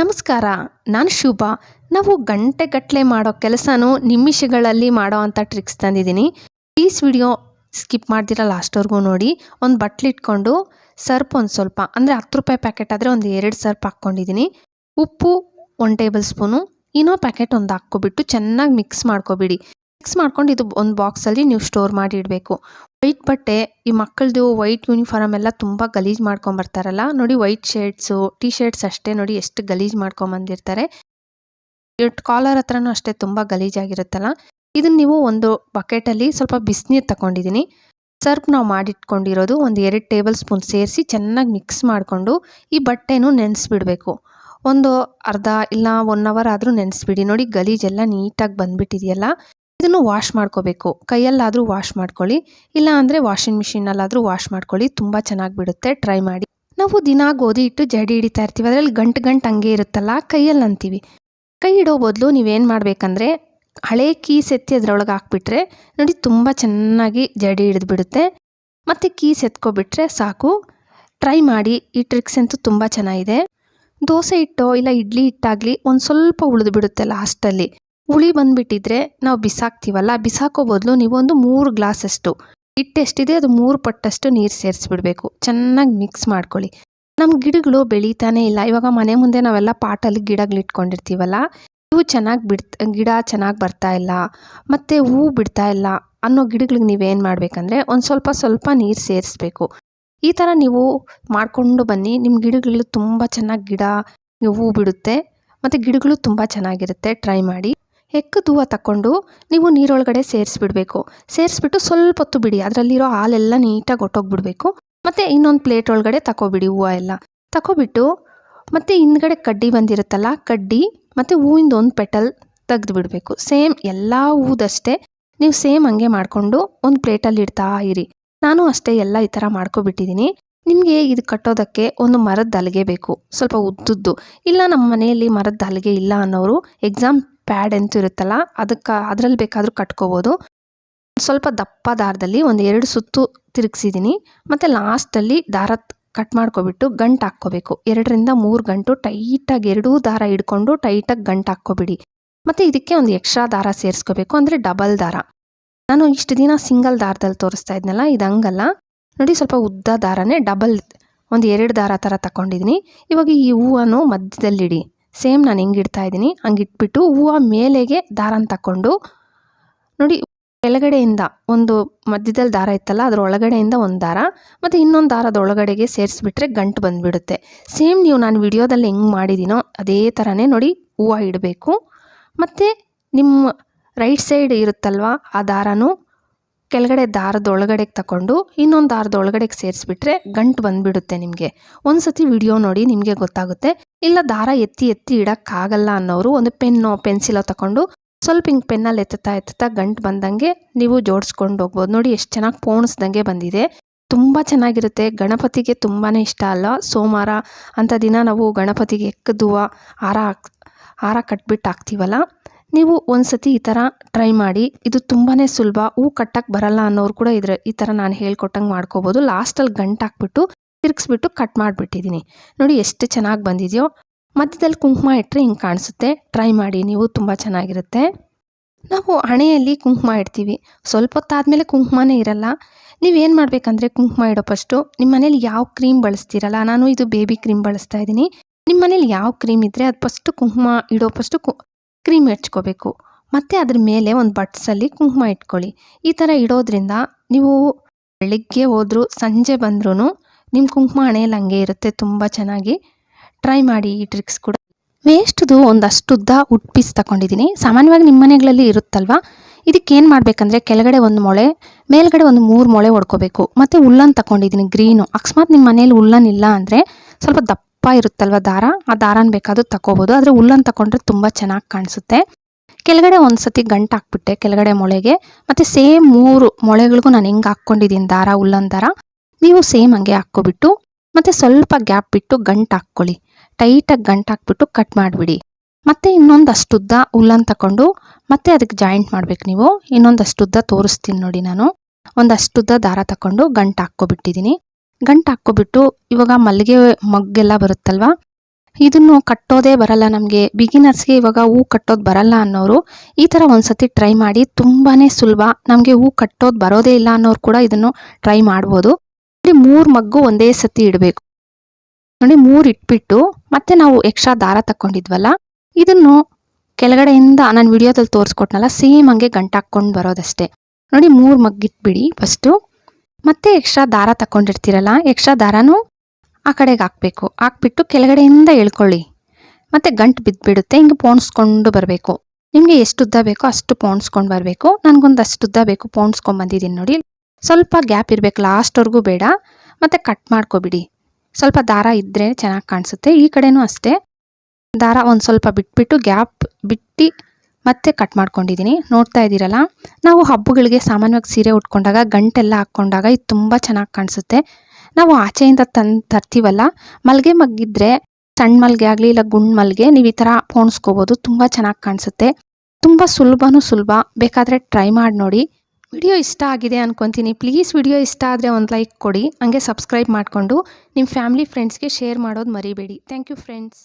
ನಮಸ್ಕಾರ, ನಾನು ಶುಭ. ನಾವು ಗಂಟೆಗಟ್ಟಲೆ ಮಾಡೋ ಕೆಲಸನೂ ನಿಮಿಷಗಳಲ್ಲಿ ಮಾಡೋ ಅಂಥ ಟ್ರಿಕ್ಸ್ ತಂದಿದ್ದೀನಿ. ಪ್ಲೀಸ್ ವಿಡಿಯೋ ಸ್ಕಿಪ್ ಮಾಡ್ದಿರ ಲಾಸ್ಟ್ವರೆಗೂ ನೋಡಿ. ಒಂದು ಬಟ್ಲಿಟ್ಕೊಂಡು ಸರ್ಪ್ ಒಂದು ಸ್ವಲ್ಪ, ಅಂದರೆ ಹತ್ತು ರೂಪಾಯಿ ಪ್ಯಾಕೆಟ್ ಆದರೆ ಒಂದು ಎರಡು ಸರ್ಪ್ ಹಾಕ್ಕೊಂಡಿದ್ದೀನಿ. ಉಪ್ಪು ಒನ್ ಟೇಬಲ್ ಸ್ಪೂನು ಇನ್ನೋ ಪ್ಯಾಕೆಟ್ ಒಂದು ಹಾಕ್ಕೊಬಿಟ್ಟು ಚೆನ್ನಾಗಿ ಮಿಕ್ಸ್ ಮಾಡ್ಕೊಬಿಡಿ. ಮಿಕ್ಸ್ ಮಾಡ್ಕೊಂಡು ಇದು ಒಂದು ಬಾಕ್ಸಲ್ಲಿ ನೀವು ಸ್ಟೋರ್ ಮಾಡಿ ಇಡಬೇಕು ವೈಟ್ ಬಟ್ಟೆ, ಈ ಮಕ್ಕಳದು ವೈಟ್ ಯೂನಿಫಾರ್ಮ್ ಎಲ್ಲ ತುಂಬ ಗಲೀಜು ಮಾಡ್ಕೊಂಬರ್ತಾರಲ್ಲ ನೋಡಿ ವೈಟ್ ಶರ್ಟ್ಸು ಟಿ ಶರ್ಟ್ಸ್ ಅಷ್ಟೇ ನೋಡಿ ಎಷ್ಟು ಗಲೀಜು ಮಾಡ್ಕೊಂಬಂದಿರ್ತಾರೆ ಕಾಲರ್ ಹತ್ರನೂ ಅಷ್ಟೇ ತುಂಬ ಗಲೀಜಾಗಿರುತ್ತಲ್ಲ ಇದನ್ನು ನೀವು ಒಂದು ಬಕೆಟಲ್ಲಿ ಸ್ವಲ್ಪ ಬಿಸಿನೀರು ತಗೊಂಡಿದ್ದೀನಿ ಸರ್ಪ್ ನಾವು ಮಾಡಿಟ್ಕೊಂಡಿರೋದು ಒಂದು ಎರಡು ಟೇಬಲ್ ಸ್ಪೂನ್ ಸೇರಿಸಿ ಚೆನ್ನಾಗಿ ಮಿಕ್ಸ್ ಮಾಡಿಕೊಂಡು ಈ ಬಟ್ಟೆನೂ ನೆನೆಸ್ಬಿಡಬೇಕು. ಒಂದು ಅರ್ಧ ಇಲ್ಲ ಒನ್ ಅವರ್ ಆದರೂ ನೆನೆಸ್ಬಿಡಿ. ನೋಡಿ ಗಲೀಜೆಲ್ಲ ನೀಟಾಗಿ ಬಂದ್ಬಿಟ್ಟಿದೆಯಲ್ಲ? ಇದನ್ನು ವಾಶ್ ಮಾಡ್ಕೋಬೇಕು. ಕೈಯಲ್ಲಾದರೂ ವಾಶ್ ಮಾಡ್ಕೊಳ್ಳಿ. ಇಲ್ಲ ಅಂದರೆ ವಾಷಿಂಗ್ ಮಿಷಿನಲ್ಲಾದರೂ ವಾಶ್ ಮಾಡ್ಕೊಳ್ಳಿ. ತುಂಬ ಚೆನ್ನಾಗಿ ಬಿಡುತ್ತೆ. ಟ್ರೈ ಮಾಡಿ. ನಾವು ದಿನ ಗೋಧಿ ಇಟ್ಟು ಜಡಿ ಹಿಡಿತಾ ಇರ್ತೀವಿ. ಅದರಲ್ಲಿ ಗಂಟು ಗಂಟು ಹಂಗೆ ಇರುತ್ತಲ್ಲ ಕೈಯಲ್ಲಿ ಅಂತೀವಿ ಕೈ ಇಡೋ ಬದಲು ನೀವೇನು ಮಾಡಬೇಕಂದ್ರೆ ಹಳೆ ಕೀಸ್ ಎತ್ತಿ ಅದರೊಳಗೆ ಹಾಕ್ಬಿಟ್ರೆ ನೋಡಿ ತುಂಬ ಚೆನ್ನಾಗಿ ಜಡಿ ಹಿಡಿದು ಬಿಡುತ್ತೆ. ಮತ್ತು ಕೀಸ್ ಎತ್ಕೊಬಿಟ್ರೆ ಸಾಕು. ಟ್ರೈ ಮಾಡಿ. ಈ ಟ್ರಿಕ್ಸ್ ಅಂತೂ ತುಂಬ ಚೆನ್ನಾಗಿದೆ. ದೋಸೆ ಹಿಟ್ಟೋ ಇಲ್ಲ ಇಡ್ಲಿ ಹಿಟ್ಟಾಗಲಿ ಒಂದು ಸ್ವಲ್ಪ ಉಳಿದು ಬಿಡುತ್ತೆ ಲಾಸ್ಟಲ್ಲಿ. ಹುಳಿ ಬಂದುಬಿಟ್ಟಿದ್ರೆ ನಾವು ಬಿಸಾಕ್ತೀವಲ್ಲ, ಬಿಸಾಕೋ ಬದಲು ನೀವೊಂದು ಮೂರು ಗ್ಲಾಸಷ್ಟು ಹಿಟ್ಟು ಎಷ್ಟಿದೆ ಅದು ಮೂರು ಪಟ್ಟಷ್ಟು ನೀರು ಸೇರಿಸ್ಬಿಡಬೇಕು. ಚೆನ್ನಾಗಿ ಮಿಕ್ಸ್ ಮಾಡ್ಕೊಳ್ಳಿ. ನಮ್ಮ ಗಿಡಗಳು ಬೆಳೀತಾನೆ ಇಲ್ಲ. ಇವಾಗ ಮನೆ ಮುಂದೆ ನಾವೆಲ್ಲ ಪಾಟಲ್ಲಿ ಗಿಡಗಳು ಇಟ್ಕೊಂಡಿರ್ತೀವಲ್ಲ, ಇವು ಚೆನ್ನಾಗಿ ಬಿಡ್ ಗಿಡ ಚೆನ್ನಾಗಿ ಬರ್ತಾ ಇಲ್ಲ, ಮತ್ತು ಹೂವು ಬಿಡ್ತಾ ಇಲ್ಲ ಅನ್ನೋ ಗಿಡಗಳಿಗೆ ನೀವೇನು ಮಾಡಬೇಕಂದ್ರೆ ಒಂದು ಸ್ವಲ್ಪ ಸ್ವಲ್ಪ ನೀರು ಸೇರಿಸ್ಬೇಕು. ಈ ಥರ ನೀವು ಮಾಡಿಕೊಂಡು ಬನ್ನಿ. ನಿಮ್ಮ ಗಿಡಗಳು ತುಂಬ ಚೆನ್ನಾಗಿ ಗಿಡ, ಹೂ ಬಿಡುತ್ತೆ, ಮತ್ತು ಗಿಡಗಳು ತುಂಬ ಚೆನ್ನಾಗಿರುತ್ತೆ. ಟ್ರೈ ಮಾಡಿ. ಎಕ್ಕದ ದೂವ ತಗೊಂಡು ನೀವು ನೀರೊಳಗಡೆ ಸೇರಿಸ್ಬಿಡ್ಬೇಕು. ಸೇರಿಸ್ಬಿಟ್ಟು ಸ್ವಲ್ಪ ಹೊತ್ತು ಬಿಡಿ, ಅದರಲ್ಲಿರೋ ಹಾಲೆಲ್ಲ ನೀಟಾಗಿ ಒಟ್ಟೋಗ್ಬಿಡ್ಬೇಕು. ಮತ್ತು ಇನ್ನೊಂದು ಪ್ಲೇಟ್ ಒಳಗಡೆ ತಗೋಬಿಡಿ ಹೂವು ಎಲ್ಲ. ತಗೋಬಿಟ್ಟು ಮತ್ತು ಹಿಂದ್ಗಡೆ ಕಡ್ಡಿ ಬಂದಿರುತ್ತಲ್ಲ, ಕಡ್ಡಿ ಮತ್ತು ಹೂವಿಂದ ಒಂದು ಪೆಟಲ್ ತೆಗೆದು ಬಿಡಬೇಕು ಸೇಮ್ ಎಲ್ಲ ಹೂದಷ್ಟೇ, ನೀವು ಸೇಮ್ ಹಂಗೆ ಮಾಡಿಕೊಂಡು ಒಂದು ಪ್ಲೇಟಲ್ಲಿ ಇಡ್ತಾ ಇರಿ. ನಾನು ಅಷ್ಟೇ ಎಲ್ಲ ಈ ಥರ ಮಾಡ್ಕೊಬಿಟ್ಟಿದ್ದೀನಿ ನಿಮಗೆ ಇದು ಕಟ್ಟೋದಕ್ಕೆ ಒಂದು ಮರದ ಅಲಿಗೆ ಬೇಕು. ಸ್ವಲ್ಪ ಉದ್ದುದ್ದು. ಇಲ್ಲ ನಮ್ಮ ಮನೆಯಲ್ಲಿ ಮರದ ಅಲಿಗೆ ಇಲ್ಲ ಅನ್ನೋರು, ಎಕ್ಸಾಮ್ ಪ್ಯಾಡ್ ಅಂತ ಇರುತ್ತಲ್ಲ, ಅದಕ್ಕೆ, ಅದರಲ್ಲಿ ಬೇಕಾದರೂ ಕಟ್ಕೋಬೋದು. ಸ್ವಲ್ಪ ದಪ್ಪ ದಾರದಲ್ಲಿ ಒಂದು ಎರಡು ಸುತ್ತು ತಿರುಗಿಸಿದ್ದೀನಿ ಮತ್ತು ಲಾಸ್ಟಲ್ಲಿ ದಾರ ಕಟ್ ಮಾಡ್ಕೊಬಿಟ್ಟು ಗಂಟು ಹಾಕ್ಕೋಬೇಕು. ಎರಡರಿಂದ ಮೂರು ಗಂಟು ಟೈಟಾಗಿ ಎರಡೂ ದಾರ ಹಿಡ್ಕೊಂಡು ಟೈಟಾಗಿ ಗಂಟು ಹಾಕ್ಕೊಬಿಡಿ. ಮತ್ತು ಇದಕ್ಕೆ ಒಂದು ಎಕ್ಸ್ಟ್ರಾ ದಾರ ಸೇರಿಸ್ಕೋಬೇಕು, ಅಂದರೆ ಡಬಲ್ ದಾರ. ನಾನು ಇಷ್ಟು ದಿನ ಸಿಂಗಲ್ ದಾರದಲ್ಲಿ ತೋರಿಸ್ತಾ ಇದ್ನಲ್ಲ, ಇದು ಹಂಗಲ್ಲ. ನೋಡಿ, ಸ್ವಲ್ಪ ಉದ್ದ ದಾರನೇ ಡಬಲ್, ಒಂದು ಎರಡು ದಾರ ಥರ ತಗೊಂಡಿದ್ದೀನಿ ಇವಾಗ ಈ ಹೂವನ್ನು ಮಧ್ಯದಲ್ಲಿಡಿ. ಸೇಮ್ ನಾನು ಹಿಂಗೆ ಇಡ್ತಾ ಇದ್ದೀನಿ. ಹಂಗೆ ಇಟ್ಬಿಟ್ಟು ಹೂವು ಮೇಲೆಗೆ ದಾರನ ತಗೊಂಡು ನೋಡಿ ಕೆಳಗಡೆಯಿಂದ ಒಂದು ಮಧ್ಯದಲ್ಲಿ ದಾರ ಇತ್ತಲ್ಲ, ಅದರ ಒಳಗಡೆಯಿಂದ ಒಂದು ದಾರ, ಮತ್ತು ಇನ್ನೊಂದು ದಾರದ ಒಳಗಡೆಗೆ ಸೇರಿಸ್ಬಿಟ್ರೆ ಗಂಟು ಬಂದುಬಿಡುತ್ತೆ. ಸೇಮ್ ನೀವು ನಾನು ವಿಡಿಯೋದಲ್ಲಿ ಹೆಂಗೆ ಮಾಡಿದ್ದೀನೋ ಅದೇ ಥರನೇ ನೋಡಿ ಹೂವು ಇಡಬೇಕು. ಮತ್ತು ನಿಮ್ಮ ರೈಟ್ ಸೈಡ್ ಇರುತ್ತಲ್ವ, ಆ ದಾರನೂ ಕೆಳಗಡೆ ದಾರದ ಒಳಗಡೆಗೆ ತಗೊಂಡು ಇನ್ನೊಂದು ದಾರದ ಒಳಗಡೆಗೆ ಸೇರಿಸ್ಬಿಟ್ರೆ ಗಂಟು ಬಂದುಬಿಡುತ್ತೆ ನಿಮಗೆ. ಒಂದು ಸತಿ ವಿಡಿಯೋ ನೋಡಿ ನಿಮಗೆ ಗೊತ್ತಾಗುತ್ತೆ. ಇಲ್ಲ ದಾರ ಎತ್ತಿ ಎತ್ತಿ ಇಡೋಕ್ಕಾಗಲ್ಲ ಅನ್ನೋರು ಒಂದು ಪೆನ್ನೋ, ಪೆನ್ಸಿಲೋ ತಗೊಂಡು ಸ್ವಲ್ಪ ಹಿಂಗೆ ಪೆನ್ನಲ್ಲಿ ಎತ್ತುತ್ತಾ ಎತ್ತುತ್ತಾ ಗಂಟು ಬಂದಂಗೆ ನೀವು ಜೋಡಿಸ್ಕೊಂಡು ಹೋಗ್ಬೋದು. ನೋಡಿ ಎಷ್ಟು ಚೆನ್ನಾಗಿ ಪೋಣಿಸ್ದಂಗೆ ಬಂದಿದೆ. ತುಂಬ ಚೆನ್ನಾಗಿರುತ್ತೆ. ಗಣಪತಿಗೆ ತುಂಬಾ ಇಷ್ಟ ಅಲ್ಲ. ಸೋಮವಾರ ಅಂಥ ದಿನ ನಾವು ಗಣಪತಿಗೆ ಎಕ್ಕದುವ ಹಾರ ಹಾರ ಕಟ್ಬಿಟ್ಟು ಹಾಕ್ತೀವಲ್ಲ. ನೀವು ಒಂದ್ಸತಿ ಈ ಥರ ಟ್ರೈ ಮಾಡಿ. ಇದು ತುಂಬಾ ಸುಲಭ. ಹೂ ಕಟ್ಟಕ್ಕೆ ಬರಲ್ಲ ಅನ್ನೋರು ಕೂಡ ಇದ್ರೆ ಈ ಥರ ನಾನು ಹೇಳ್ಕೊಟ್ಟಂಗೆ ಮಾಡ್ಕೋಬೋದು. ಲಾಸ್ಟಲ್ಲಿ ಗಂಟು ಹಾಕ್ಬಿಟ್ಟು ತಿರುಗಿಸ್ಬಿಟ್ಟು ಕಟ್ ಮಾಡಿಬಿಟ್ಟಿದ್ದೀನಿ. ನೋಡಿ ಎಷ್ಟು ಚೆನ್ನಾಗಿ ಬಂದಿದೆಯೋ. ಮಧ್ಯದಲ್ಲಿ ಕುಂಕುಮ ಇಟ್ಟರೆ ಹಿಂಗೆ ಕಾಣಿಸುತ್ತೆ. ಟ್ರೈ ಮಾಡಿ. ನೀವು ತುಂಬ ಚೆನ್ನಾಗಿರುತ್ತೆ. ನಾವು ಹಣೆಯಲ್ಲಿ ಕುಂಕುಮ ಇಡ್ತೀವಿ. ಸ್ವಲ್ಪ ಹೊತ್ತಾದಮೇಲೆ ಕುಂಕುಮನೇ ಇರಲ್ಲ. ನೀವೇನು ಮಾಡಬೇಕಂದ್ರೆ ಕುಂಕುಮ ಇಡೋ ಫಸ್ಟು ನಿಮ್ಮ ಮನೇಲಿ ಯಾವ ಕ್ರೀಮ್ ಬಳಸ್ತೀರಲ್ಲ, ನಾನು ಇದು ಬೇಬಿ ಕ್ರೀಮ್ ಬಳಸ್ತಾ ಇದ್ದೀನಿ. ನಿಮ್ಮ ಮನೇಲಿ ಯಾವ ಕ್ರೀಮ್ ಇದ್ದರೆ ಅದು ಫಸ್ಟು ಕುಂಕುಮ ಇಡೋ ಫಸ್ಟು ಕ್ರೀಮ್ ಹಚ್ಕೋಬೇಕು. ಮತ್ತು ಅದ್ರ ಮೇಲೆ ಒಂದು ಬಟ್ಸಲ್ಲಿ ಕುಂಕುಮ ಇಟ್ಕೊಳ್ಳಿ. ಈ ಥರ ಇಡೋದ್ರಿಂದ ನೀವು ಬೆಳಿಗ್ಗೆ ಹೋದರೂ ಸಂಜೆ ಬಂದ್ರೂ ನಿಮ್ಮ ಕುಂಕುಮ ಹಣೆಯಲ್ಲಿ ಹಂಗೆ ಇರುತ್ತೆ ತುಂಬ ಚೆನ್ನಾಗಿ. ಟ್ರೈ ಮಾಡಿ ಈ ಟ್ರಿಕ್ಸ್ ಕೂಡ. ವೇಸ್ಟ್ದು ಒಂದಷ್ಟು ಉದ್ದ ಉಡ್ ಪೀಸ್ ತಗೊಂಡಿದ್ದೀನಿ ಸಾಮಾನ್ಯವಾಗಿ ನಿಮ್ಮ ಮನೆಗಳಲ್ಲಿ ಇರುತ್ತಲ್ವ? ಏನು ಮಾಡಬೇಕಂದ್ರೆ ಕೆಳಗಡೆ ಒಂದು ಮೊಳೆ, ಮೇಲ್ಗಡೆ ಒಂದು ಮೂರು ಮೊಳೆ ಹೊಡ್ಕೋಬೇಕು ಮತ್ತು ಉಲ್ಲನ್ ತಗೊಂಡಿದ್ದೀನಿ ಗ್ರೀನು. ಅಕಸ್ಮಾತ್ ನಿಮ್ಮ ಮನೇಲಿ ಉಲ್ಲನ್ ಇಲ್ಲ ಅಂದರೆ ಸ್ವಲ್ಪ ದಪ್ಪ ಇರುತ್ತಲ್ವ ದಾರ? ಆ ದಾರನ ಬೇಕಾದ್ರೂ ತಗೋಬೋದು ಆದರೆ ಉಲ್ಲನ್ ತಗೊಂಡ್ರೆ ತುಂಬ ಚೆನ್ನಾಗಿ ಕಾಣಿಸುತ್ತೆ. ಕೆಳಗಡೆ ಒಂದು ಸತಿ ಗಂಟು ಹಾಕ್ಬಿಟ್ಟೆ, ಕೆಳಗಡೆ ಮೊಳೆಗೆ. ಮತ್ತು ಸೇಮ್ ಮೂರು ಮೊಳೆಗಳಿಗೂ ನಾನು ಹೆಂಗೆ ಹಾಕ್ಕೊಂಡಿದ್ದೀನಿ ದಾರ ಉಲ್ಲನ್ ದಾರ? ನೀವು ಸೇಮ್ ಹಂಗೆ ಹಾಕ್ಕೊಬಿಟ್ಟು, ಮತ್ತು ಸ್ವಲ್ಪ ಗ್ಯಾಪ್ ಬಿಟ್ಟು ಗಂಟು ಹಾಕ್ಕೊಳ್ಳಿ. ಟೈಟಾಗಿ ಗಂಟು ಹಾಕ್ಬಿಟ್ಟು ಕಟ್ ಮಾಡಿಬಿಡಿ. ಮತ್ತು ಇನ್ನೊಂದಷ್ಟು ಉದ್ದ ಉಲ್ಲನ್ ತಗೊಂಡು ಮತ್ತೆ ಅದಕ್ಕೆ ಜಾಯಿಂಟ್ ಮಾಡ್ಬೇಕು ನೀವು. ಇನ್ನೊಂದಷ್ಟು ಉದ್ದ ತೋರಿಸ್ತೀನಿ ನೋಡಿ ನಾನು. ಒಂದಷ್ಟು ಉದ್ದ ದಾರ ತಗೊಂಡು ಗಂಟು ಹಾಕ್ಕೊಬಿಟ್ಟಿದ್ದೀನಿ ಗಂಟು ಹಾಕ್ಕೊಬಿಟ್ಟು ಇವಾಗ ಮಲ್ಲಿಗೆ ಮಗ್ಗೆಲ್ಲ ಬರುತ್ತಲ್ವ? ಇದನ್ನು ಕಟ್ಟೋದೇ ಬರಲ್ಲ ನಮಗೆ. ಬಿಗಿನರ್ಸ್ಗೆ ಇವಾಗ ಹೂ ಕಟ್ಟೋದು ಬರಲ್ಲ ಅನ್ನೋರು ಈ ಥರ ಒಂದ್ಸತಿ ಟ್ರೈ ಮಾಡಿ ತುಂಬಾ ಸುಲಭ. ನಮಗೆ ಹೂ ಕಟ್ಟೋದು ಬರೋದೇ ಇಲ್ಲ ಅನ್ನೋರು ಕೂಡ ಇದನ್ನು ಟ್ರೈ ಮಾಡ್ಬೋದು. ನೋಡಿ ಮೂರು ಮಗ್ಗು ಒಂದೇ ಸತಿ ಇಡಬೇಕು. ನೋಡಿ ಮೂರು ಇಟ್ಬಿಟ್ಟು ಮತ್ತೆ ನಾವು ಎಕ್ಸ್ಟ್ರಾ ದಾರ ತಗೊಂಡಿದ್ವಲ್ಲ ಇದನ್ನು ಕೆಳಗಡೆಯಿಂದ ನಾನು ವಿಡಿಯೋದಲ್ಲಿ ತೋರಿಸ್ಕೊಟ್ನಲ್ಲ ಸೇಮ್ ಹಂಗೆ ಗಂಟು ಹಾಕ್ಕೊಂಡು ಬರೋದಷ್ಟೇ. ನೋಡಿ ಮೂರು ಮಗ್ಗಿಟ್ಬಿಡಿ ಫಸ್ಟು ಮತ್ತೆ ಎಕ್ಸ್ಟ್ರಾ ದಾರ ತಗೊಂಡಿರ್ತೀರಲ್ಲ ಎಕ್ಸ್ಟ್ರಾ ದಾರನೂ ಆ ಕಡೆಗೆ ಹಾಕ್ಬೇಕು. ಹಾಕ್ಬಿಟ್ಟು ಕೆಳಗಡೆಯಿಂದ ಎಳ್ಕೊಳ್ಳಿ. ಮತ್ತೆ ಗಂಟು ಬಿದ್ದುಬಿಡುತ್ತೆ ಹಿಂಗೆ ಪೋಣಿಸ್ಕೊಂಡು ಬರಬೇಕು. ನಿಮಗೆ ಎಷ್ಟು ಉದ್ದ ಬೇಕೋ ಅಷ್ಟು ಪೋಣಿಸ್ಕೊಂಡು ಬರಬೇಕು. ನನಗೊಂದು ಅಷ್ಟು ಉದ್ದ ಬೇಕು ಪೋಣಿಸ್ಕೊಂಡು ಬಂದಿದ್ದೀನಿ ನೋಡಿ. ಸ್ವಲ್ಪ ಗ್ಯಾಪ್ ಇರಬೇಕು ಲಾಸ್ಟ್ವರೆಗೂ ಬೇಡ. ಮತ್ತೆ ಕಟ್ ಮಾಡ್ಕೊಬಿಡಿ. ಸ್ವಲ್ಪ ದಾರ ಇದ್ದರೆ ಚೆನ್ನಾಗಿ ಕಾಣಿಸುತ್ತೆ. ಈ ಕಡೆನೂ ಅಷ್ಟೇ. ದಾರ ಒಂದು ಸ್ವಲ್ಪ ಬಿಟ್ಬಿಟ್ಟು ಗ್ಯಾಪ್ ಬಿಟ್ಟು ಮತ್ತೆ ಕಟ್ ಮಾಡ್ಕೊಂಡಿದ್ದೀನಿ ನೋಡ್ತಾ ಇದ್ದೀರಲ್ಲ? ನಾವು ಹಬ್ಬಗಳಿಗೆ ಸಾಮಾನ್ಯವಾಗಿ ಸೀರೆ ಉಟ್ಕೊಂಡಾಗ, ಗಂಟೆಲ್ಲ ಹಾಕ್ಕೊಂಡಾಗ ಇದು ತುಂಬ ಚೆನ್ನಾಗಿ ಕಾಣಿಸುತ್ತೆ. ನಾವು ಆಚೆಯಿಂದ ತಂದು ತರ್ತೀವಲ್ಲ, ಮಲ್ಗೆ ಮಗ್ಗಿದ್ರೆ ಸಣ್ಣ ಮಲ್ಗೆ ಆಗಲಿ ಇಲ್ಲ ಗುಂಡ್ ಮಲ್ಗೆ, ನೀವು ಈ ಥರ ಪೋಣಿಸ್ಕೋಬೋದು. ತುಂಬ ಚೆನ್ನಾಗಿ ಕಾಣಿಸುತ್ತೆ. ತುಂಬ ಸುಲಭನೂ ಸುಲಭ. ಬೇಕಾದರೆ ಟ್ರೈ ಮಾಡಿ ನೋಡಿ. ವಿಡಿಯೋ ಇಷ್ಟ ಆಗಿದೆ ಅನ್ಕೊತೀನಿ. ಪ್ಲೀಸ್ ವಿಡಿಯೋ ಇಷ್ಟ ಆದರೆ ಒಂದು ಲೈಕ್ ಕೊಡಿ. ಹಂಗೆ ಸಬ್ಸ್ಕ್ರೈಬ್ ಮಾಡಿಕೊಂಡು ನಿಮ್ಮ ಫ್ಯಾಮಿಲಿ, ಫ್ರೆಂಡ್ಸ್ಗೆ ಶೇರ್ ಮಾಡೋದು ಮರಿಬೇಡಿ. Thank you, friends.